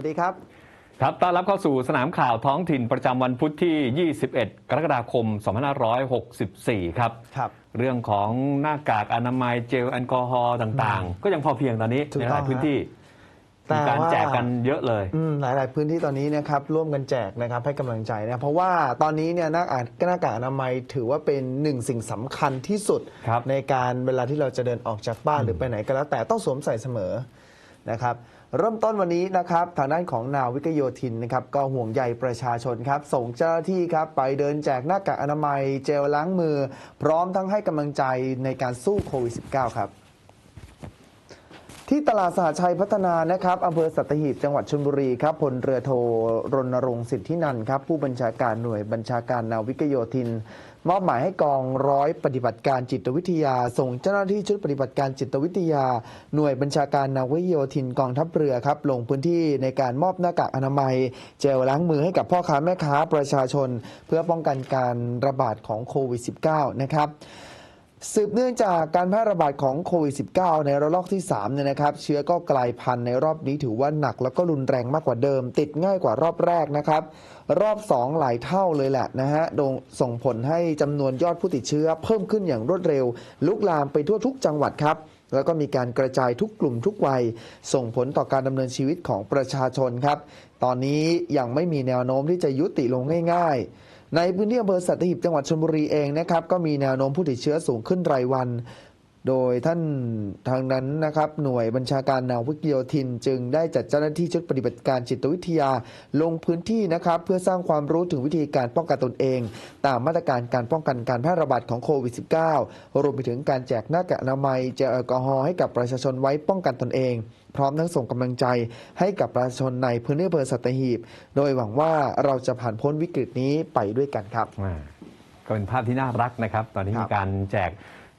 วัสดีครับ ครับ ต้อนรับเข้าสู่สนามข่าวท้องถิ่นประจำวันพุธที่ 21 กรกฎาคม 2564 ครับ ครับ เรื่องของหน้ากากอนามัยเจลแอลกอฮอล์ต่างๆ ก็ยังพอเพียงตอนนี้ถูกในต้องหลายพื้นที่แต่มีการว่าแจกกันเยอะเลย อืมหลาย ๆ พื้นที่ตอนนี้นะครับร่วมกันแจกนะครับให้กำลังใจนะเพราะว่าตอนนี้เนี่ยหน้ากากหน้ากากอนามัยถือว่าเป็นหนึ่งสิ่งสำคัญที่สุด ครับในการเวลาที่เราจะเดินออกจากบ้านหรือไปไหนก็แล้วแต่ต้องสวมใส่เสมอนะครับ เริ่มต้นวันนี้นะครับทางด้านของนาวิกโยธินนะครับก็ห่วงใยประชาชนครับส่งเจ้าหน้าที่ครับไปเดินแจกหน้ากากอนามัยเจลล้างมือ พร้อมทั้งให้กำลังใจในการสู้โควิด -19 ครับที่ตลาดสหชัยพัฒนานะครับอำเภอสัตหีบจังหวัดชลบุรีครับพลเรือโทรณรงค์สิทธินันครับผู้บัญชาการหน่วยบัญชาการนาวิกโยธิน มอบหมายให้กองร้อยปฏิบัติการจิตวิทยา ส่งเจ้าหน้าที่ชุดปฏิบัติการจิตวิทยา หน่วยบัญชาการนาวิโยธินกองทัพเรือครับ ลงพื้นที่ในการมอบหน้ากากอนามัย เจลล้างมือให้กับพ่อค้าแม่ค้าประชาชน เพื่อป้องกันการระบาดของโควิด -19 นะครับ สืบเนื่องจากการแพร่ระบาดของโควิด -19 ในระลอกที่3เนี่ยนะครับ เชื้อก็กลายพันธุ์ในรอบนี้ถือว่าหนักแล้วก็รุนแรงมากกว่าเดิม ติดง่ายกว่ารอบแรกนะครับ รอบ 2 หลายเท่าเลยแหละนะฮะดยส่งผลให้จำนวนยอดผู้ติดเชื้อเพิ่มขึ้นอย่างรวดเร็ว ลุกลามไปทั่วทุกจังหวัดครับแล้วก็มีการกระจายทุกกลุ่มทุกวัย ส่งผลต่อการดำเนินชีวิตของประชาชนครับ ตอนนี้ยังไม่มีแนวโน้มที่จะยุติลงง่าย ๆ ในพื้นที่อำเภอสัตหีบจังหวัดชลบุรีเองนะครับก็มีแนวโน้มผู้ติดเชื้อสูงขึ้นรายวัน โดยท่านทางนั้นนะครับ หน่วยบัญชาการนาวิกโยธิน จึงได้จัดเจ้าหน้าที่ชุดปฏิบัติการจิตวิทยาลงพื้นที่นะครับ เพื่อสร้างความรู้ถึงวิธีการป้องกันตนเอง ตามมาตรการการป้องกันการแพร่ระบาดของโควิด -19 รวมไปถึงการแจกหน้ากากอนามัยเจลแอลกอฮอล์ให้กับประชาชนไว้ป้องกันตนเอง พร้อมทั้งส่งกำลังใจให้กับประชาชนในพื้นที่อำเภอสัตหีบ โดยหวังว่าเราจะผ่านพ้นวิกฤตนี้ไปด้วยกันครับอ่าก็เป็นภาพที่น่ารักนะครับ ตอนนี้มีการแจก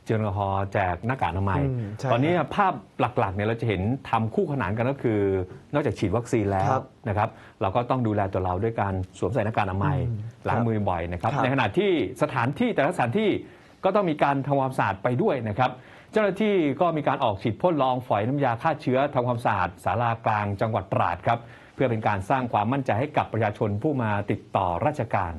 เจลแอลกอฮอล์แจกหน้ากากอนามัย อืมใช่ตอนนี้ภาพหลักๆเนี่ยเราจะเห็นทำคู่ขนานกันก็คือ นอกจากฉีดวัคซีนแล้วครับนะครับ เราก็ต้องดูแลตัวเราด้วยการสวมใส่หน้ากากอนามัยอืมล้างครับมือบ่อยนะครับ ครับในขณะที่สถานที่แต่ละสถานที่ก็ต้องมีการทำความสะอาดไปด้วยนะครับ เจ้าหน้าที่ก็มีการออกฉีดพ่นละอองฝอยน้ำยาฆ่าเชื้อทำความสะอาดศาลากลางจังหวัดตราดครับเพื่อเป็นการสร้างความมั่นใจให้กับประชาชนผู้มาติดต่อราชการ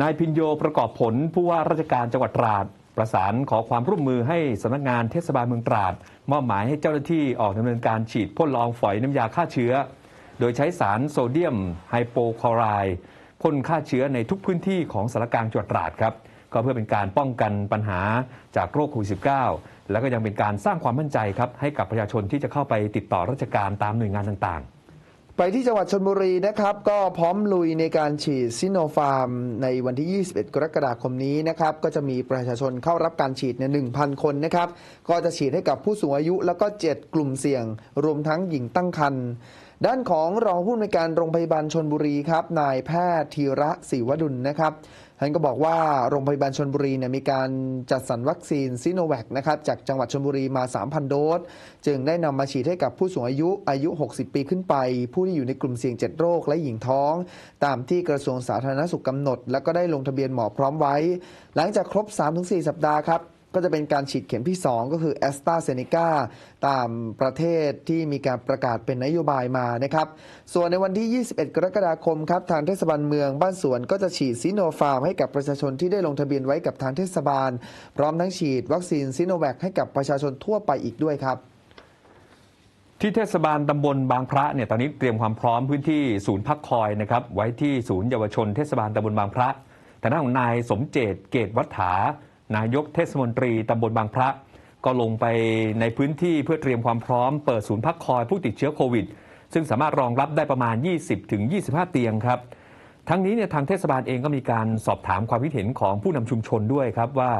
นายพินโยประกอบผลผู้ว่าราชการจังหวัดตราด ประสานขอความร่วมมือให้สำนักงานเทศบาลเมืองตราด มอบหมายให้เจ้าหน้าที่ออกดำเนินการฉีดพ่นละอองฝอยน้ำยาฆ่าเชื้อ โดยใช้สารโซเดียมไฮโปคลอไรด์พ่นฆ่าเชื้อในทุกพื้นที่ของสารกลางจังหวัดตราดครับก็เพื่อเป็นการป้องกันปัญหาจากโรคโควิด -19 แล้วก็ยังเป็นการสร้างความมั่นใจครับให้กับประชาชนที่จะเข้าไปติดต่อราชการตามหน่วยงานต่างๆ ไปที่จังหวัดชนบุรีนะครับ ก็พร้อมลุยในการฉีดซิโนฟาร์ม ในวันที่ 21 กรกฎาคมนี้นะครับ ก็จะมีประชาชนเข้ารับการฉีดเนี่ย1,000 คนนะครับ ก็จะฉีดให้กับผู้สูงอายุ แล้วก็ 7 กลุ่มเสี่ยง รวมทั้งหญิงตั้งครรภ์ด้านของรองผู้อำนวยการโรงพยาบาลชนบุรีครับ นายแพทย์ธีระศิวดุลนะครับ ท่านก็บอกว่าโรงพยาบาลชนบุรีเนี่ยมีการจัดสรรวัคซีนซิโนแวคนะครับจากจังหวัดชนบุรีมา 3,000 โดส จึงได้นำมาฉีดให้กับผู้สูงอายุอายุ 60 ปีขึ้นไป ผู้ที่อยู่ในกลุ่มเสี่ยง 7 โรคและหญิงท้อง ตามที่กระทรวงสาธารณสุขกำหนด แล้วก็ได้ลงทะเบียนหมอพร้อมไว้ หลังจากครบ 3-4 สัปดาห์ครับ ก็จะเป็นการฉีดเข็มที่ 2 ก็คือแอสตราเซเนกาตามประเทศที่มีการประกาศเป็นนโยบายมานะครับ ส่วนในวันที่ 21 กรกฎาคมครับทางเทศบาลเมืองบ้านสวนก็จะฉีดซิโนฟาร์มให้กับประชาชนที่ได้ลงทะเบียนไว้กับทางเทศบาล พร้อมทั้งฉีดวัคซีนซิโนแวคให้กับประชาชนทั่วไปอีกด้วยครับที่เทศบาลตำบลบางพระเนี่ยตอนนี้เตรียมความพร้อมพื้นที่ศูนย์พักคอยนะครับไว้ที่ศูนย์เยาวชนเทศบาลตำบลบางพระแต่หน้านของนายสมเจตเกตวัฒา นายกเทศมนตรีตำบลบางพระ ก็ลงไปในพื้นที่เพื่อเตรียมความพร้อม เปิดศูนย์พักคอยผู้ติดเชื้อโควิด ซึ่งสามารถรองรับได้ประมาณ 20-25 เตียงครับ ทั้งนี้เนี่ยทางเทศบาลเองก็มีการสอบถามความคิดเห็นของผู้นำชุมชนด้วยครับว่า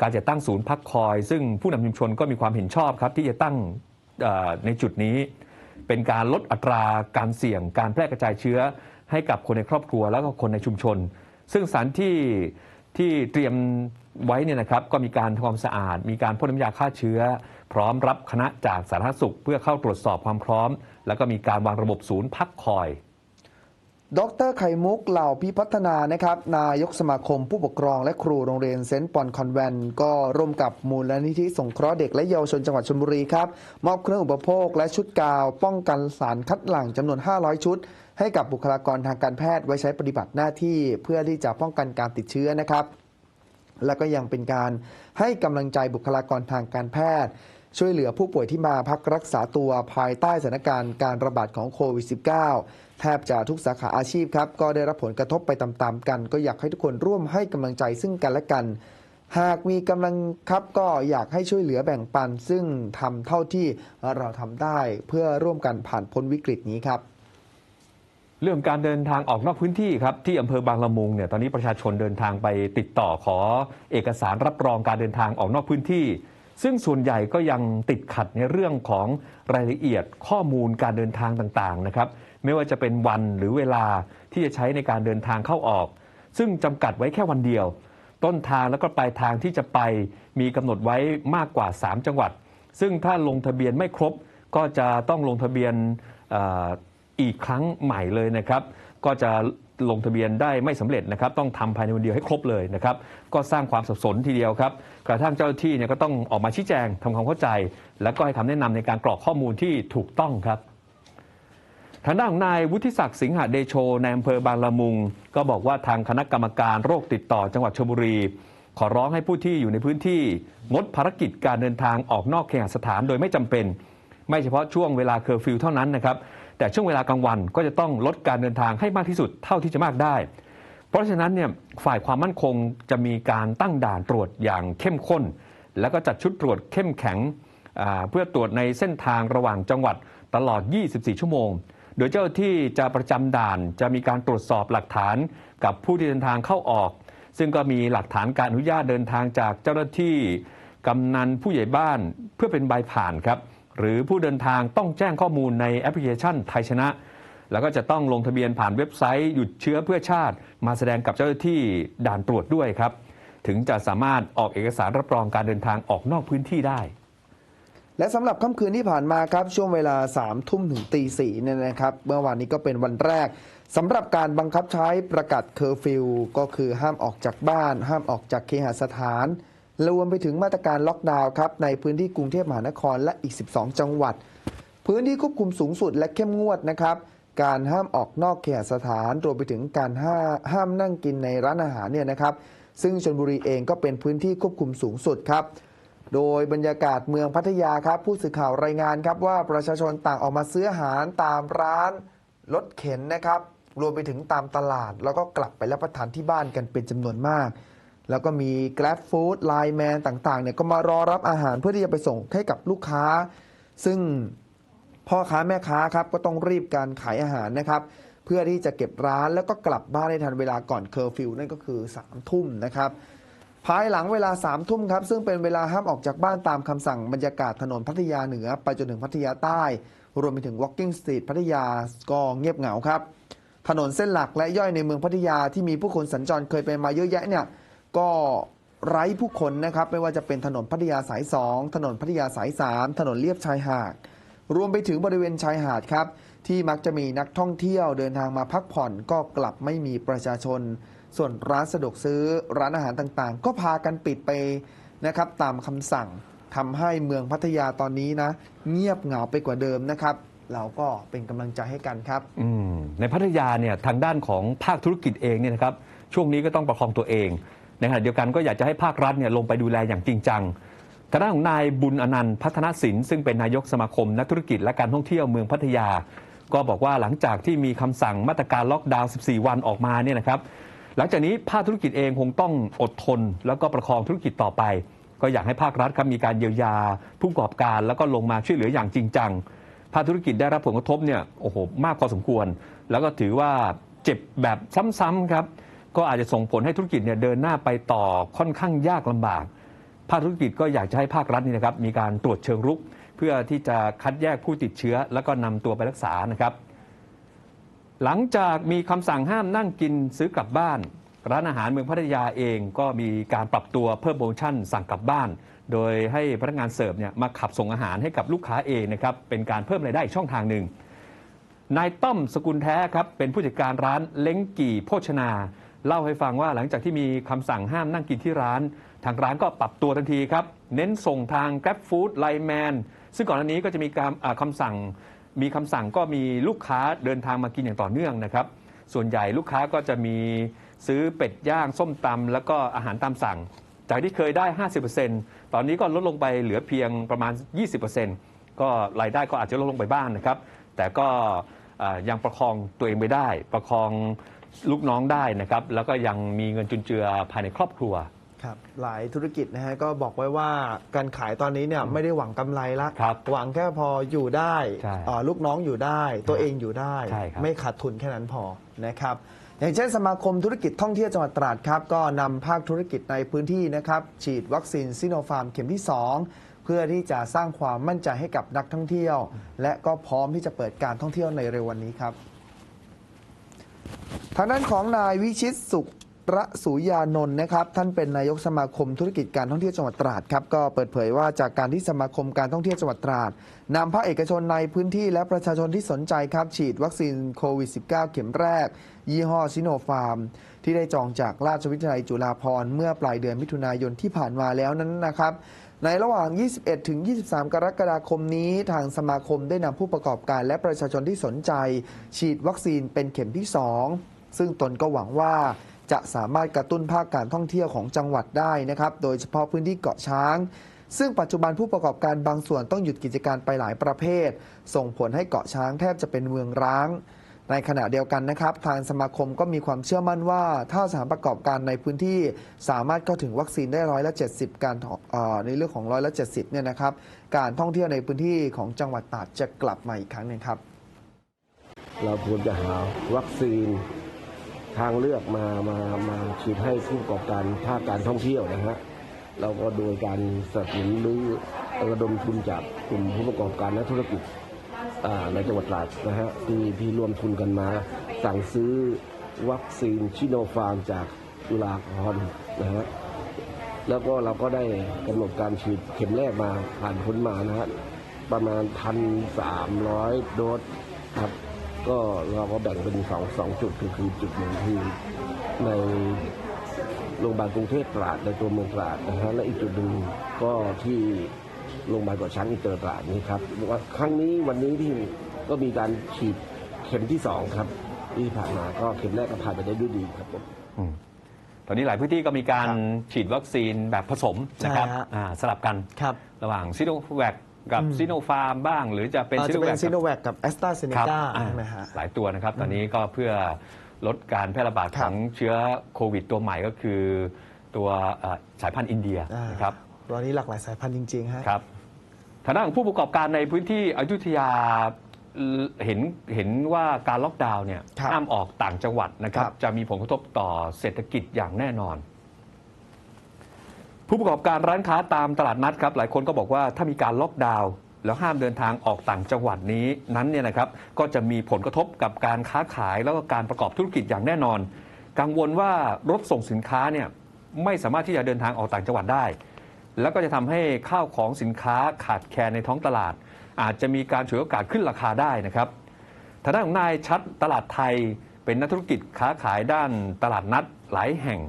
การจะตั้งศูนย์พักคอย ซึ่งผู้นำชุมชนก็มีความเห็นชอบครับที่จะตั้งในจุดนี้เป็นการลดอัตราการเสี่ยงการแพร่กระจายเชื้อให้กับคนในครอบครัวแล้วก็คนในชุมชน ซึ่งสถานที่ ที่เตรียมไว้เนี่ยนะครับก็มีการทำความสะอาด มีการพ่นน้ำยาฆ่าเชื้อ พร้อมรับคณะจากสาธารณสุขเพื่อเข้าตรวจสอบความพร้อม แล้วก็มีการวางระบบศูนย์พักคอย ดรไข่มุกเหล่าพิพัฒนานะครับ นายกสมาคมผู้ปกครองและครูโรงเรียนเซนต์ปอนคอนแวนต์ก็ร่วมกับมูลนิธิสงเคราะห์เด็กและเยาวชนจังหวัดชลบุรีครับ มอบเครื่องอุปโภคและชุดกาว ป้องกันสารคัดหลั่งจำนวน 500 ชุด ให้กับบุคลากรทางการแพทย์ไว้ใช้ปฏิบัติหน้าที่เพื่อที่จะป้องกันการติดเชื้อนะครับ แล้วก็ยังเป็นการให้กำลังใจบุคลากรทางการแพทย์ ช่วยเหลือผู้ป่วยที่มาพักรักษาตัวภายใต้สถานการณ์การระบาดของโควิด -19 แทบจะทุกสาขาอาชีพครับ ก็ได้รับผลกระทบไปตามๆกัน ก็อยากให้ทุกคนร่วมให้กำลังใจซึ่งกันและกัน หากมีกำลังครับก็อยากให้ช่วยเหลือแบ่งปัน ซึ่งทำเท่าที่เราทำได้เพื่อร่วมกันผ่านพ้นวิกฤตนี้ครับเรื่องการเดินทางออกนอกพื้นที่ครับที่อำเภอบางละมุงเนี่ยตอนนี้ประชาชนเดินทางไปติดต่อขอเอกสารรับรองการเดินทางออกนอกพื้นที่ ซึ่งส่วนใหญ่ก็ยังติดขัดในเรื่องของรายละเอียดข้อมูลการเดินทางต่างๆนะครับไม่ว่าจะเป็นวันหรือเวลาที่จะใช้ในการเดินทางเข้าออก ซึ่งจำกัดไว้แค่วันเดียว ต้นทางแล้วก็ปลายทางที่จะไปมีกำหนดไว้มากกว่า 3 จังหวัด ซึ่งถ้าลงทะเบียนไม่ครบก็จะต้องลงทะเบียนออีกครั้งใหม่เลยนะครับ ก็จะลงทะเบียนได้ไม่สำเร็จนะครับ ต้องทำภายในวันเดียวให้ครบเลยนะครับ ก็สร้างความสับสนทีเดียวครับ กระทั่งเจ้าหน้าที่เนี่ยก็ต้องออกมาชี้แจงทำความเข้าใจ แล้วก็ให้คำแนะนำในการกรอกข้อมูลที่ถูกต้องครับทางด้านของนายวุฒิศักดิ์สิงหเดโชในอำเภอบางละมุง ก็บอกว่าทางคณะกรรมการโรคติดต่อจังหวัดชลบุรี ขอร้องให้ผู้ที่อยู่ในพื้นที่ งดภารกิจการเดินทางออกนอกเคหสถานโดยไม่จำเป็น ไม่เฉพาะช่วงเวลาเคอร์ฟิวเท่านั้นนะครับ แต่ช่วงเวลากลางวันก็จะต้องลดการเดินทางให้มากที่สุดเท่าที่จะมากได้ เพราะฉะนั้นเนี่ยฝ่ายความมั่นคงจะมีการตั้งด่านตรวจอย่างเข้มข้น แล้วก็จัดชุดตรวจเข้มแข็งเพื่อตรวจในเส้นทางระหว่างจังหวัดตลอด 24 ชั่วโมง โดยเจ้าที่จะประจำด่านจะมีการตรวจสอบหลักฐานกับผู้ที่เดินทางเข้าออก ซึ่งก็มีหลักฐานการอนุญาตเดินทางจากเจ้าหน้าที่กำนันผู้ใหญ่บ้านเพื่อเป็นใบผ่านครับ หรือผู้เดินทางต้องแจ้งข้อมูลในแอปพลิเคชันไทยชนะ แล้วก็จะต้องลงทะเบียนผ่านเว็บไซต์หยุดเชื้อเพื่อชาติ มาแสดงกับเจ้าหน้าที่ด่านตรวจด้วยครับ ถึงจะสามารถออกเอกสารรับรองการเดินทางออกนอกพื้นที่ได้และสำหรับค่ำคืนที่ผ่านมาครับช่วงเวลา3ามทุ่มถึงตีสี่เนี่ยนะครับ เมื่อวานนี้ก็เป็นวันแรกสำหรับการบังคับใช้ประกาศเคอร์ฟิวก็คือห้ามออกจากบ้าน ห้ามออกจากเคหสถาน รวมไปถึงมาตรการล็อกดาวน์ครับในพื้นที่กรุงเทพมหานครและอีก 12 จังหวัด พื้นที่ควบคุมสูงสุดและเข้มงวดนะครับ การห้ามออกนอกเคหสถานรวมไปถึงการห้าห้ามนั่งกินในร้านอาหารเนี่ยนะครับ ซึ่งชนบุรีเองก็เป็นพื้นที่ควบคุมสูงสุดครับ โดยบรรยากาศเมืองพัทยาครับ ผู้สื่อข่าวรายงานครับว่าประชาชนต่างออกมาซื้ออาหารตามร้านรถเข็นนะครับ รวมไปถึงตามตลาด แล้วก็กลับไปรับประทานที่บ้านกันเป็นจำนวนมาก แล้วก็มี Grab Food Line Man ต่างๆเนี่ยก็มารอรับอาหารเพื่อที่จะไปส่งให้กับลูกค้า ซึ่งพ่อค้าแม่ค้าครับก็ต้องรีบการขายอาหารนะครับ เพื่อที่จะเก็บร้านแล้วก็กลับบ้านให้ทันเวลาก่อนเคอร์ฟิวนั่นก็คือ3ามทุ่มนะครับภายหลังเวลา3ามทุ่มครับ ซึ่งเป็นเวลาห้ามออกจากบ้านตามคำสั่งบรรยากาศถนนพัทยาเหนือ ไปจนถึงพัทยาใต้ รวมไปถึง Walking Street พัทยาก็เงียบเหงาครับ ถนนเส้นหลักและย่อยในเมืองพัทยาที่มีผู้คนสัญจรเคยไปมาเยอะแยะเนี่ย ก็ไร้ผู้คนนะครับไม่ว่าจะเป็นถนนพัทยาสาย 2 ถนนพัทยาสาย 3 ถนนเลียบชายหาด รวมไปถึงบริเวณชายหาดครับ ที่มักจะมีนักท่องเที่ยวเดินทางมาพักผ่อนก็กลับไม่มีประชาชน ส่วนร้านสะดวกซื้อร้านอาหารต่างๆ ก็พากันปิดไปนะครับตามคำสั่งทำให้เมืองพัทยาตอนนี้นะ เงียบเหงาไปกว่าเดิมนะครับ เราก็เป็นกำลังใจให้กันครับ ในพัทยาเนี่ยทางด้านของภาคธุรกิจเองเนี่ยนะครับช่วงนี้ก็ต้องประคองตัวเอง ในขณะเดียวกันก็อยากจะให้ภาครัฐเนี่ยลงไปดูแลอย่างจริงจังทางด้านของนายบุญอนันต์พัฒนศิลป์ซึ่งเป็นนายกสมาคมนักธุรกิจและการท่องเที่ยวเมืองพัทยา ก็บอกว่าหลังจากที่มีคำสั่งมาตรการล็อกดาวน์ 14 วันออกมาเนี่ยนะครับ หลังจากนี้ภาคธุรกิจเองคงต้องอดทน แล้วก็ประคองธุรกิจต่อไป ก็อยากให้ภาครัฐครับมีการเยียวยา ผู้ประกอบการแล้วก็ลงมาช่วยเหลืออย่างจริงจังภาคธุรกิจได้รับผลกระทบเนี่ยโอ้โหมากพอสมควร แล้วก็ถือว่าเจ็บแบบซ้ำๆครับ ก็อาจจะส่งผลให้ธุรกิจเนี่ยเดินหน้าไปต่อค่อนข้างยากลำบาก ภาคธุรกิจก็อยากจะให้ภาครัฐนี่นะครับมีการตรวจเชิงรุก เพื่อที่จะคัดแยกผู้ติดเชื้อ แล้วก็นำตัวไปรักษานะครับ หลังจากมีคำสั่งห้ามนั่งกินซื้อกลับบ้าน ร้านอาหารเมืองพัทยาเองก็มีการปรับตัวเพิ่มโปรโมชั่นสั่งกลับบ้าน โดยให้พนักงานเสิร์ฟเนี่ยมาขับส่งอาหารให้กับลูกค้าเองนะครับเป็นการเพิ่มรายได้ช่องทางหนึ่งนายต้อมสกุลแท้ครับเป็นผู้จัดการร้านเล้งกี่โภชนา เล่าให้ฟังว่าหลังจากที่มีคำสั่งห้ามนั่งกินที่ร้าน ทางร้านก็ปรับตัวทันทีครับ เน้นส่งทาง Grab Food Line Man ซึ่งก่อนหน้านี้ก็จะมีการอ่าคำสั่ง มีคำสั่งก็มีลูกค้าเดินทางมากินอย่างต่อเนื่องนะครับ ส่วนใหญ่ลูกค้าก็จะมีซื้อเป็ดย่าง ส้มตำแล้วก็อาหารตามสั่ง จากที่เคยได้ 50%ตอนนี้ก็ลดลงไปเหลือเพียงประมาณ 20%ก็รายได้ก็อาจจะลดลงไปบ้างนะครับ แต่ก็ยังประคองตัวเองไปได้ ประคอง ลูกน้องได้นะครับ แล้วก็ยังมีเงินจุนเจือภายในครอบครัว ครับหลายธุรกิจนะฮะก็บอกไว้ว่าการขายตอนนี้เนี่ยไม่ได้หวังกำไรละครับหวังแค่พออยู่ได้ใช่เอ่อลูกน้องอยู่ได้ ตัวเองอยู่ได้ ใช่ครับ ไม่ขาดทุนแค่นั้นพอนะครับ อย่างเช่นสมาคมธุรกิจท่องเที่ยวจังหวัดตราดครับ ก็นำภาคธุรกิจในพื้นที่นะครับ ฉีดวัคซีนซิโนฟาร์มเข็มที่ 2 เพื่อที่จะสร้างความมั่นใจให้กับนักท่องเที่ยว และก็พร้อมที่จะเปิดการท่องเที่ยวในเร็ววันนี้ครับ ทางด้านของนายวิชิตสุขระสุยานนท์นะครับ ท่านเป็นนายกสมาคมธุรกิจการท่องเที่ยวจังหวัดตราดครับก็เปิดเผยว่าจากการที่สมาคมการท่องเที่ยวจังหวัดตราดนำภาคเอกชนในพื้นที่และประชาชนที่สนใจครับฉีดวัคซีนโควิด -19 เข็มแรก ยี่ห้อซิโนฟาร์ม ที่ได้จองจากราชวิทยาลัยจุฬาภรณ์เมื่อปลายเดือนมิถุนายนที่ผ่านมาแล้วนั้นนะครับในระหว่าง 21 ถึง 23 กรกฎาคมนี้ ทางสมาคมได้นำผู้ประกอบการและประชาชนที่สนใจ ฉีดวัคซีนเป็นเข็มที่ 2 ซึ่งตนก็หวังว่าจะสามารถกระตุ้นภาคการท่องเที่ยวของจังหวัดได้นะครับ โดยเฉพาะพื้นที่เกาะช้าง ซึ่งปัจจุบันผู้ประกอบการบางส่วนต้องหยุดกิจการไปหลายประเภท ส่งผลให้เกาะช้างแทบจะเป็นเมืองร้าง ในขณะเดียวกันนะครับ ทางสมาคมก็มีความเชื่อมั่นว่า ถ้าสถานประกอบการในพื้นที่สามารถเข้าถึงวัคซีนได้ร้อยละ70 การในเรื่องของร้อยละ70เนี่ยนะครับ การท่องเที่ยวในพื้นที่ของจังหวัดตราดจะกลับมาอีกครั้งหนึ่งครับ เราควรจะหาวัคซีน ทางเลือกมามามาฉีดให้ผู้ประกอบการภาคการท่องเที่ยวนะฮะเราก็โดยการสนับสนุนหรือระดมทุนจากกลุ่มผู้ประกอบการและธุรกิจในจังหวัดตราดนะฮะที่ที่รวมทุนกันมา สั่งซื้อวัคซีนชิโนฟาร์มจากจุฬาภรณ์นะฮะแล้วก็เราก็ได้กำหนดการฉีดเข็มแรกมาผ่านพ้นมานะฮะประมาณพันสามร้อยโดสครับ ก็เราก็แบ่งเป็นสองสองจุดคือคือจุดหนึ่งคือในโรงพยาบาลกรุงเทพตราดในตัวเมืองตราดนะฮะและอีกจุดหนึ่งก็ที่โรงพยาบาลเกาะช้างอินเตอร์ตราดนี่ครับว่าครั้งนี้วันนี้ที่ก็มีการฉีดเข็มที่สองครับที่ผ่านมาก็เข็มแรกก็ผ่านไปได้ด้วยดีครับผมอืมตอนนี้หลายพื้นที่ก็มีการครับฉีดวัคซีนแบบผสมนะครับใช่ฮะอ่าสลับกันครับระหว่างซิโนแวค กับอืมซิโนฟาร์มบ้าง หรือจะเป็นอาจซิจะโนเป็แวนคซิโนแวคกับแอสตราเซเนครับกาอ่าใช่ไหมฮะ หลายตัวนะครับ ตอนนี้ก็เพื่อลดการแพร่ระบาดครัขบ องเชื้อโควิดตัวใหม่ก็คือ ตัวเอ่อสายพันธุ์อินเดียอ่านะครับ ตอนนี้หลากหลายสายพันธุ์จริงๆฮะ ครับทางด้านของผู้ประกอบการในพื้นที่อยุธยาเอ่อเห็นเห็นว่าการล็อกดาวน์เนี่ยครับห้ามออกต่างจังหวัดนะครับ ครับ จะมีผลกระทบต่อเศรษฐกิจอย่างแน่นอน ผู้ประกอบการร้านค้าตามตลาดนัดครับหลายคนก็บอกว่าถ้ามีการล็อกดาวน์แล้วห้ามเดินทางออกต่างจังหวัดนี้นั้นเนี่ยนะครับก็จะมีผลกระทบกับการค้าขายแล้วก็การประกอบธุรกิจอย่างแน่นอน กังวลว่ารถส่งสินค้าเนี่ยไม่สามารถที่จะเดินทางออกต่างจังหวัดได้ แล้วก็จะทำให้ข้าวของสินค้าขาดแคลนในท้องตลาด อาจจะมีการฉวยโอกาสขึ้นราคาได้นะครับทางด้านของนายชัดตลาดไทยเป็นนักธุรกิจค้าขายด้านตลาดนัดหลายแห่ง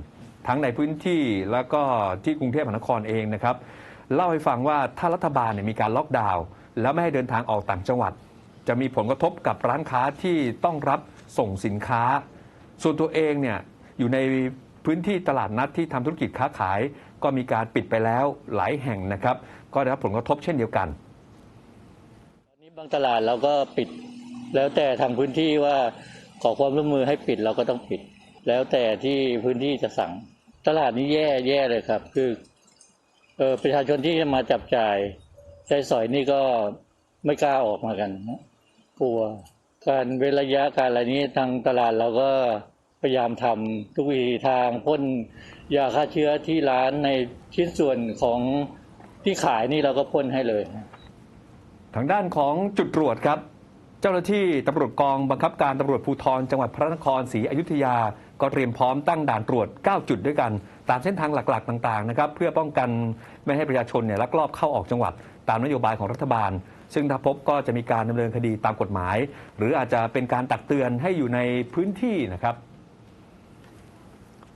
ทั้งในพื้นที่แล้วก็ที่กรุงเทพมหานครเองนะครับ เล่าให้ฟังว่าถ้ารัฐบาลเนี่ยมีการล็อกดาวน์แล้วไม่ให้เดินทางออกต่างจังหวัด จะมีผลกระทบกับร้านค้าที่ต้องรับส่งสินค้า ส่วนตัวเองเนี่ยอยู่ในพื้นที่ตลาดนัดที่ทำธุรกิจค้าขาย ก็มีการปิดไปแล้วหลายแห่งนะครับ ก็ได้รับผลกระทบเช่นเดียวกันตอนนี้บางตลาดเราก็ปิดแล้วแต่ทางพื้นที่ว่าขอความร่วมมือให้ปิดเราก็ต้องปิด แล้วแต่ที่พื้นที่จะสั่ง ตลาดนี้แย่แย่เลยครับ คือเออประชาชนที่จะมาจับจ่ายใช้สอยนี่ก็ไม่กล้าออกมากันนะกลัว การเว้นระยะการอะไรนี้ทางตลาดเราก็พยายามทำทุกวิธีทางพ่นยาฆ่าเชื้อที่ร้านในชิ้นส่วนของที่ขายนี่เราก็พ่นให้เลยทางด้านของจุดตรวจครับ เจ้าหน้าที่ตำรวจกองบังคับการตำรวจภูธรจังหวัดพระนครศรีอยุธยา ก็เตรียมพร้อมตั้งด่านตรวจ 9 จุดด้วยกัน ตามเส้นทางหลักๆ ต่างๆนะครับเพื่อป้องกันไม่ให้ประชาชนเนี่ยลักลอบเข้าออกจังหวัด ตามนโยบายของรัฐบาล ซึ่งถ้าพบก็จะมีการดำเนินคดีตามกฎหมาย หรืออาจจะเป็นการตักเตือนให้อยู่ในพื้นที่นะครับ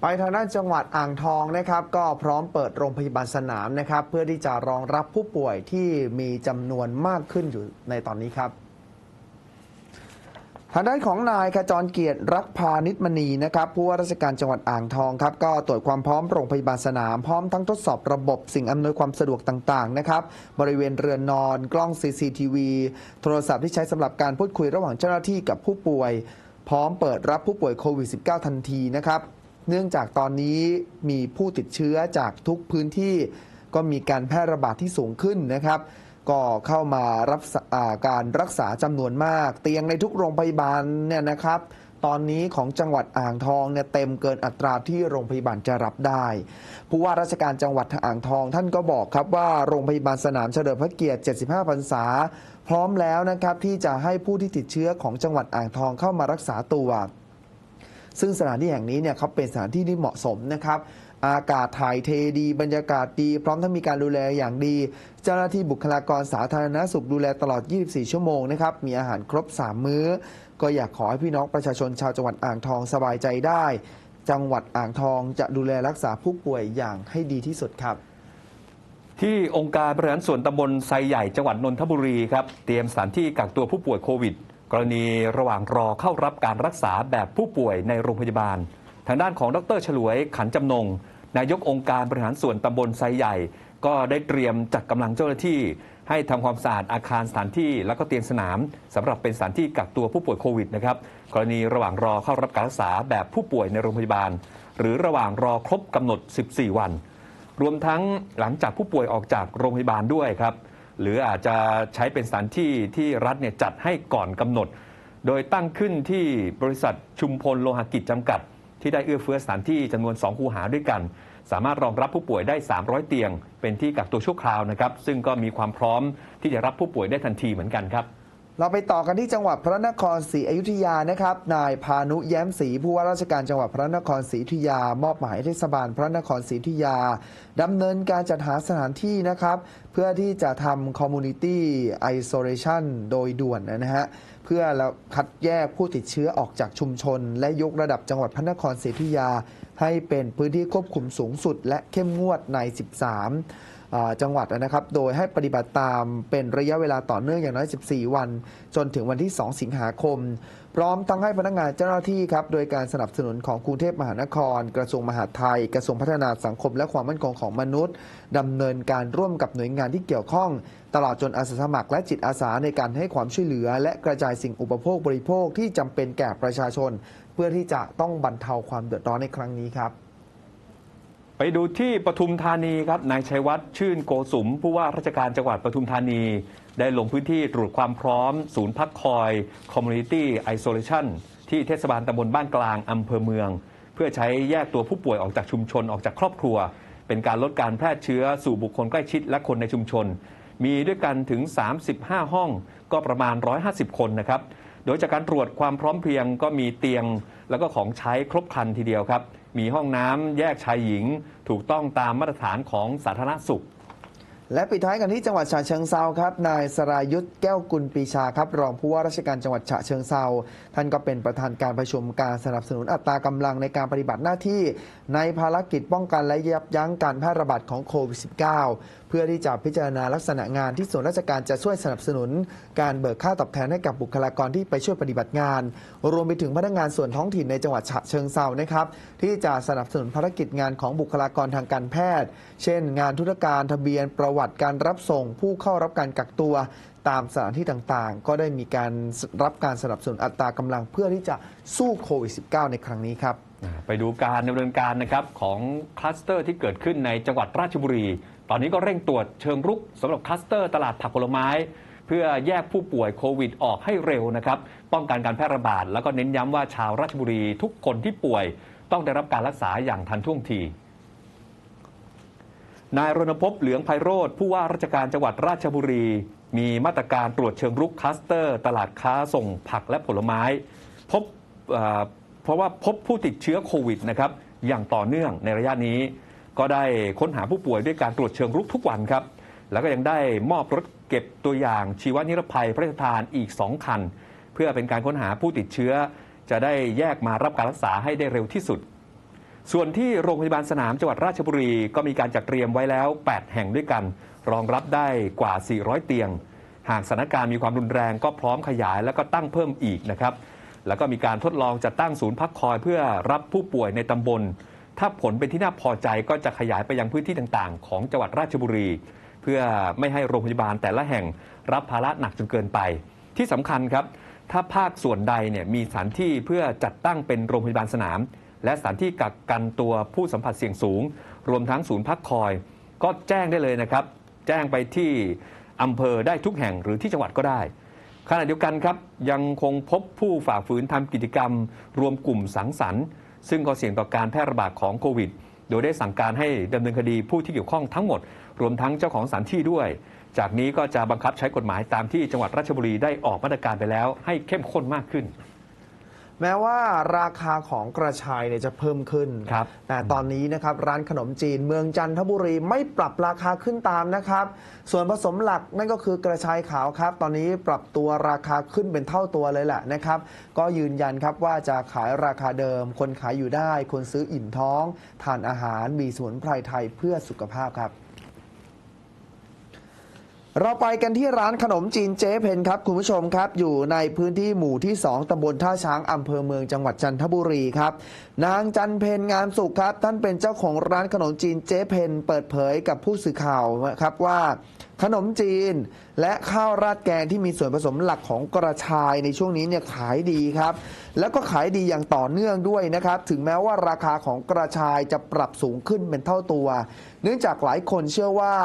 ไปทางด้านจังหวัดอ่างทองนะครับก็พร้อมเปิดโรงพยาบาลสนามนะครับ เพื่อที่จะรองรับผู้ป่วยที่มีจำนวนมากขึ้นอยู่ในตอนนี้ครับ ทางด้านของนายขจรเกียรติรักพานิชมณีนะครับผู้ว่าราชการจังหวัดอ่างทองครับก็ตรวจความพร้อมโรงพยาบาลสนามพร้อมทั้งทดสอบระบบสิ่งอำนวยความสะดวกต่างๆนะครับบริเวณเรือนนอน กล้อง CCTV โทรศัพท์ที่ใช้สำหรับการพูดคุยระหว่างเจ้าหน้าที่กับผู้ป่วย พร้อมเปิดรับผู้ป่วยโควิด -19 ทันทีนะครับเนื่องจากตอนนี้มีผู้ติดเชื้อจากทุกพื้นที่ ก็มีการแพร่ระบาดที่สูงขึ้นนะครับ ก็เข้ามารับาการรักษาจำนวนมาก เตียงในทุกโรงพยาบาลเนี่ยนะครับ ตอนนี้ของจังหวัดอ่างทองเนี่ยเต็มเกินอัตราที่โรงพยาบาลจะรับได้ ผู้ว่าราชการจังหวัดอ่างทองท่านก็บอกครับว่าโรงพยาบาลสนามเฉลิมพระเกียรติ 75 พรรษา พร้อมแล้วนะครับที่จะให้ผู้ที่ติดเชื้อของจังหวัดอ่างทองเข้ามารักษาตัว ซึ่งสถานที่แห่งนี้เนี่ยเขาเป็นสถานที่ที่เหมาะสมนะครับ อากาศถ่ายเทดี บรรยากาศดี พร้อมทั้งมีการดูแลอย่างดี เจ้าหน้าที่บุคลากรสาธารณสุขดูแลตลอด 24 ชั่วโมงนะครับ มีอาหารครบ 3 มื้อ ก็อยากขอให้พี่น้องประชาชนชาวจังหวัดอ่างทองสบายใจได้ จังหวัดอ่างทองจะดูแลรักษาผู้ป่วยอย่างให้ดีที่สุดครับ ที่องค์การบริหารส่วนตำบลไซใหญ่จังหวัดนนทบุรีครับเตรียมสถานที่กักตัวผู้ป่วยโควิด กรณีระหว่างรอเข้ารับการรักษาแบบผู้ป่วยในโรงพยาบาล ทางด้านของดรฉลวยขันจำนง นายกองค์การบริหารส่วนตำบลไซใหญ่ ก็ได้เตรียมจัดกำลังเจ้าหน้าที่ ให้ทำความสะอาดอาคารสถานที่ แล้วก็เตียงสนามสำหรับเป็นสถานที่กักตัวผู้ป่วยโควิดนะครับกรณีระหว่างรอเข้ารับการรักษาแบบผู้ป่วยในโรงพยาบาล หรือระหว่างรอครบกำหนด 14 วัน รวมทั้งหลังจากผู้ป่วยออกจากโรงพยาบาลด้วยครับหรืออาจจะใช้เป็นสถานที่ที่รัฐเนี่ยจัดให้ก่อนกำหนด โดยตั้งขึ้นที่บริษัทชุมพลโลหกิจจำกัด ที่ได้เอื้อเฟื้อสถานที่จำนวน 2 คูหาด้วยกัน สามารถรองรับผู้ป่วยได้ 300 เตียง เป็นที่กักตัวชั่วคราวนะครับซึ่งก็มีความพร้อมที่จะรับผู้ป่วยได้ทันทีเหมือนกันครับ เราไปต่อกันที่จังหวัดพระนครศรีอยุธยานะครับ นายพานุแย้มศรีผู้ว่าราชการจังหวัดพระนครศรีอยุธยามอบหมายเทศบาลพระนครศรีอยุธยาดำเนินการจัดหาสถานที่นะครับ เพื่อที่จะทำ community isolation โดยด่วนนะฮะเพื่อคัดแยกผู้ติดเชื้อออกจากชุมชน และยกระดับจังหวัดพระนครศรีอยุธยา ให้เป็นพื้นที่ควบคุมสูงสุด และเข้มงวดใน 13 จังหวัดนะครับ โดยให้ปฏิบัติตามเป็นระยะเวลาต่อเนื่องอย่างน้อย 14 วัน จนถึงวันที่ 2 สิงหาคม พร้อมทั้งให้พนักงานเจ้าหน้าที่ครับ โดยการสนับสนุนของกรุงเทพมหานคร กระทรวงมหาดไทย กระทรวงพัฒนาสังคม และความมั่นคงของมนุษย์ดำเนินการร่วมกับหน่วยงานที่เกี่ยวข้อง ตลอดจนอาสาสมัครและจิตอาสาในการให้ความช่วยเหลือ และกระจายสิ่งอุปโภคบริโภคที่จำเป็นแก่ประชาชน เพื่อที่จะต้องบรรเทาความเดือดร้อนในครั้งนี้ครับ ไปดูที่ปทุมธานีครับนายชัยวัฒน์ชื่นโกสุม ผู้ว่าราชการจังหวัดปทุมธานี ได้ลงพื้นที่ตรวจความพร้อม ศูนย์พักคอย Community Isolation ที่เทศบาลตำบลบ้านกลางอำเภอเมือง เพื่อใช้แยกตัวผู้ป่วยออกจากชุมชนออกจากครอบครัว เป็นการลดการแพร่เชื้อสู่บุคคลใกล้ชิดและคนในชุมชน มีด้วยกันถึง 35 ห้องก็ประมาณ 150 คนนะครับโดยจากการตรวจความพร้อมเพรียงก็มีเตียงแล้วก็ของใช้ครบครันทีเดียวครับ มีห้องน้ำแยกชายหญิง ถูกต้องตามมาตรฐานของสาธารณสุข และปิดท้ายกันที่จังหวัดฉะเชิงเซาครับนายสรายุทธ์แก้วกุลปีชาครับรองผู้ว่าราชการจังหวัดฉะเชิงเซาท่านก็เป็นประธานการประชุมการสนับสนุนอัตรากำลังในการปฏิบัติหน้าที่ ในภารกิจป้องกันและยับยั้งการแพร่ระบาดของโควิด -19 เพื่อที่จะพิจารณาลักษณะงานที่ส่วนราชการจะช่วยสนับสนุน การเบิกค่าตอบแทนให้กับบุคลากรที่ไปช่วยปฏิบัติงาน รวมไปถึงพนักงานส่วนท้องถิ่นในจังหวัดฉะเชิงเซานะครับที่จะสนับสนุนภารกิจงานของบุคลากรทางการแพทย์ เช่น งานธุรการทะเบียนประวัติการรับส่งผู้เข้ารับการกักตัวตามสถานที่ต่างๆ ก็ได้มีการรับการสนับสนุนอัตรากำลังเพื่อที่จะสู้โควิด -19 ในครั้งนี้ครับ ไปดูการดำเนินการนะครับของคลัสเตอร์ที่เกิดขึ้นในจังหวัดราชบุรี ตอนนี้ก็เร่งตรวจเชิงรุกสำหรับคลัสเตอร์ตลาดผักผลไม้ เพื่อแยกผู้ป่วยโควิดออกให้เร็วนะครับป้องกันการแพร่ระบาด แล้วก็เน้นย้ำว่าชาวราชบุรีทุกคนที่ป่วย ต้องได้รับการรักษาอย่างทันท่วงที นายรณพพเหลืองไพโรธผู้ว่าราชการจังหวัดราชบุรี มีมาตรการตรวจเชิงรุกคลัสเตอร์ ตลาดค้าส่งผักและผลไม้ พบเอ่อเพราะว่าพบผู้ติดเชื้อโควิดนะครับอย่างต่อเนื่องในระยะนี้ ก็ได้ค้นหาผู้ป่วยด้วยการตรวจเชิงรุกทุกวันครับ แล้วก็ยังได้มอบรถเก็บตัวอย่างชีวนิรภัยพระราชทานอีก 2 คัน เพื่อเป็นการค้นหาผู้ติดเชื้อ จะได้แยกมารับการรักษาให้ได้เร็วที่สุด ส่วนที่โรงพยาบาลสนามจังหวัดราชบุรีก็มีการจัดเตรียมไว้แล้ว 8 แห่งด้วยกัน รองรับได้กว่า 400 เตียง หากสถานการณ์มีความรุนแรงก็พร้อมขยายแล้วก็ตั้งเพิ่มอีกนะครับ แล้วก็มีการทดลองจัดตั้งศูนย์พักคอยเพื่อรับผู้ป่วยในตำบล ถ้าผลเป็นที่น่าพอใจก็จะขยายไปยังพื้นที่ต่างๆ ของจังหวัดราชบุรี เพื่อไม่ให้โรงพยาบาลแต่ละแห่งรับภาระหนักจนเกินไป ที่สำคัญครับ ถ้าภาคส่วนใดเนี่ยมีสถานที่เพื่อจัดตั้งเป็นโรงพยาบาลสนาม และสถานที่กักกันตัวผู้สัมผัสเสี่ยงสูง รวมทั้งศูนย์พักคอย ก็แจ้งได้เลยนะครับ แจ้งไปที่อำเภอได้ทุกแห่งหรือที่จังหวัดก็ได้ขณะเดียวกันครับยังคงพบผู้ฝ่าฝืนทำกิจกรรม รวมกลุ่มสังสรรค์ ซึ่งก็เสี่ยงต่อการแพร่ระบาดของโควิด โดยได้สั่งการให้ดำเนินคดีผู้ที่เกี่ยวข้องทั้งหมด รวมทั้งเจ้าของสถานที่ด้วย จากนี้ก็จะบังคับใช้กฎหมายตามที่จังหวัดราชบุรีได้ออกมาตรการไปแล้ว ให้เข้มข้นมากขึ้น แม้ว่าราคาของกระชายเนี่ยจะเพิ่มขึ้น ครับแต่ตอนนี้นะครับร้านขนมจีนเมืองจันทบุรีไม่ปรับราคาขึ้นตามนะครับ ส่วนผสมหลักนั่นก็คือกระชายขาวครับ ตอนนี้ปรับตัวราคาขึ้นเป็นเท่าตัวเลยแหละนะครับ ก็ยืนยันครับว่าจะขายราคาเดิม คนขายอยู่ได้ คนซื้ออิ่มท้อง ทานอาหารมีสมุนไพรไทยเพื่อสุขภาพครับ เราไปกันที่ร้านขนมจีนเจ๊เพนครับ คุณผู้ชมครับ อยู่ในพื้นที่หมู่ที่ 2ตำบลท่าช้างอำเภอเมืองจังหวัดจันทบุรีครับ นางจันเพนงามสุขครับ ท่านเป็นเจ้าของร้านขนมจีนเจ๊เพนเปิดเผยกับผู้สื่อข่าวครับว่า ขนมจีน และข้าวราดแกงที่มีส่วนผสมหลักของกระชายในช่วงนี้เนี่ยขายดีครับ แล้วก็ขายดีอย่างต่อเนื่องด้วยนะครับ ถึงแม้ว่าราคาของกระชายจะปรับสูงขึ้นเป็นเท่าตัว เนื่องจากหลายคนเชื่อว่า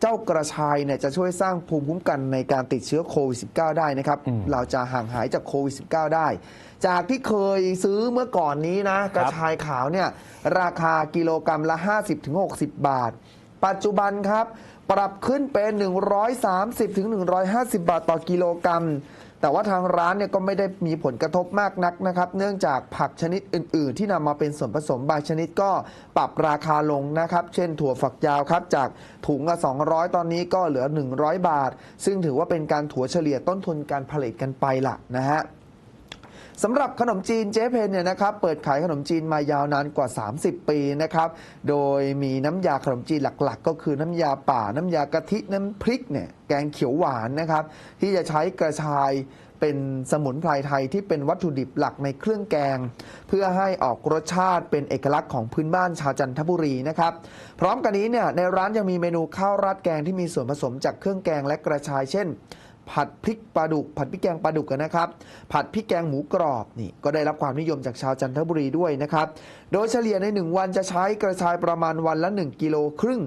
เจ้ากระชายเนี่ยจะช่วยสร้างภูมิคุ้มกันในการติดเชื้อโควิด -19 ได้นะครับอืมเราจะห่างหายจากโควิด -19 ได้ จากที่เคยซื้อเมื่อก่อนนี้นะ กระชายขาวเนี่ยราคากิโลกรรัมละ 50-60 บาท ปัจจุบันครับ ปรับขึ้นเป็น 130-150 บาทต่อกิโลกรรัม แต่ว่าทางร้านเนี่ยก็ไม่ได้มีผลกระทบมากนักนะครับ เนื่องจากผักชนิดอื่น ๆ ที่นำมาเป็นส่วนผสมบางชนิดก็ปรับราคาลงนะครับ เช่น ถั่วฝักยาวครับจากถุงละ200 ตอนนี้ก็เหลือ 100 บาท ซึ่งถือว่าเป็นการถัวเฉลี่ยต้นทุนการผลิตกันไปละนะฮะ สำหรับขนมจีนเจ๊เพนเนี่ยนะครับเปิดขายขนมจีนมายาวนานกว่า 30 ปีนะครับโดยมีน้ำยาขนมจีนหลักๆ ก็คือน้ำยาป่าน้ำยากะทิน้ำพริกเนี่ยแกงเขียวหวานนะครับที่จะใช้กระชายเป็นสมุนไพรไทยที่เป็นวัตถุดิบหลักในเครื่องแกง เพื่อให้ออกรสชาติเป็นเอกลักษณ์ของพื้นบ้านชาวจันทบุรีนะครับพร้อมกันนี้เนี่ยในร้านยังมีเมนูข้าวราดแกงที่มีส่วนผสมจากเครื่องแกงและกระชายเช่น ผัดพริกปลาดุก ผัดพริกแกงปลาดุกกันนะครับ ผัดพริกแกงหมูกรอบนี่ก็ได้รับความนิยมจากชาวจันทบุรีด้วยนะครับ โดยเฉลี่ยใน 1 วันจะใช้กระชายประมาณวันละ 1 กิโลครึ่ง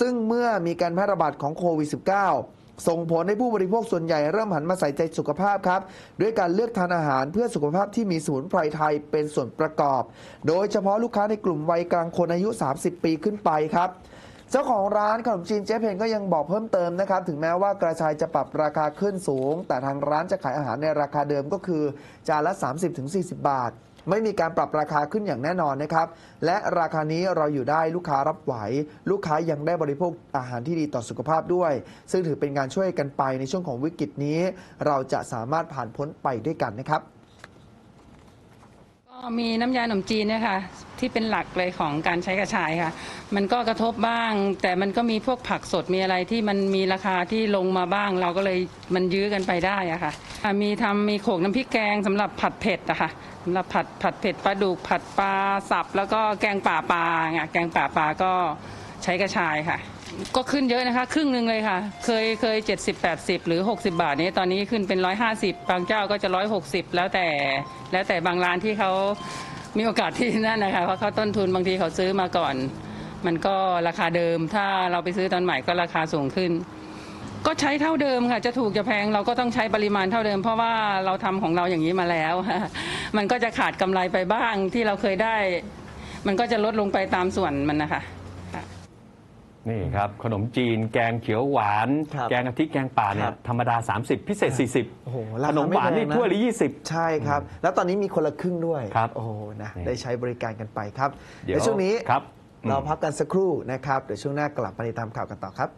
ซึ่งเมื่อมีการแพร่ระบาดของโควิด -19 ส่งผลให้ผู้บริโภคส่วนใหญ่เริ่มหันมาใส่ใจสุขภาพครับ ด้วยการเลือกทานอาหารเพื่อสุขภาพที่มีสมุนไพรไทยเป็นส่วนประกอบ โดยเฉพาะลูกค้าในกลุ่มวัยกลางคนอายุ 30 ปีขึ้นไปครับ เจ้าของร้านขนมจีนเจ๊เพนก็ยังบอกเพิ่มเติมนะครับ ถึงแม้ว่ากระชายจะปรับราคาขึ้นสูง แต่ทางร้านจะขายอาหารในราคาเดิมก็คือจานละ 30-40 บาท ไม่มีการปรับราคาขึ้นอย่างแน่นอนนะครับ และราคานี้เราอยู่ได้ลูกค้ารับไหว ลูกค้ายังได้บริโภคอาหารที่ดีต่อสุขภาพด้วย ซึ่งถือเป็นการช่วยกันไปในช่วงของวิกฤตนี้ เราจะสามารถผ่านพ้นไปด้วยกันนะครับ มีน้ำยาขนมจีนเนี่ยค่ะที่เป็นหลักเลยของการใช้กระชายค่ะ มันก็กระทบบ้าง แต่มันก็มีพวกผักสดมีอะไรที่มันมีราคาที่ลงมาบ้าง เราก็เลยมันยื้อกันไปได้อะค่ะอะมีทำมีโขกน้ำพริกแกงสำหรับผัดเผ็ดอะค่ะสำหรับผัดผัดเผ็ดปลาดุกผัดปลาสับแล้วก็แกงป่าปลาเนี่ยแกงป่าปลาก็ใช้กระชายค่ะ ก็ขึ้นเยอะนะคะ ครึ่งหนึ่งเลยค่ะ เคยเคย70 80หรือ60บาทนี้ตอนนี้ขึ้นเป็น150บางเจ้าก็จะ160แล้วแต่แล้วแต่บางร้านที่เขามีโอกาสที่นั่นนะคะเพราะเขาต้นทุนบางทีเขาซื้อมาก่อน มันก็ราคาเดิมถ้าเราไปซื้อตอนใหม่ก็ราคาสูงขึ้น ก็ใช้เท่าเดิมค่ะ จะถูกจะแพงเราก็ต้องใช้ปริมาณเท่าเดิม เพราะว่าเราทำของเราอย่างนี้มาแล้ว มันก็จะขาดกำไรไปบ้างที่เราเคยได้ มันก็จะลดลงไปตามส่วนมันนะคะ นี่ครับ ขนมจีนแกงเขียวหวานแกงกะทิแกงป่าเนี่ยธรรมดา 30 พิเศษ โอ้โห40 ราขนมหวานนี่ไแวงะถ้วยละ 20 ใช่ครับ แล้วตอนนี้มีคนละครึ่งด้วยครับโอ้โหนะได้ใช้บริการกันไปครับเดี๋ยวช่วงนี้ครับเราพักกันสักครู่นะครับเดี๋ยวช่วงหน้ากลับไปติดตามข่าวกันต่อครับ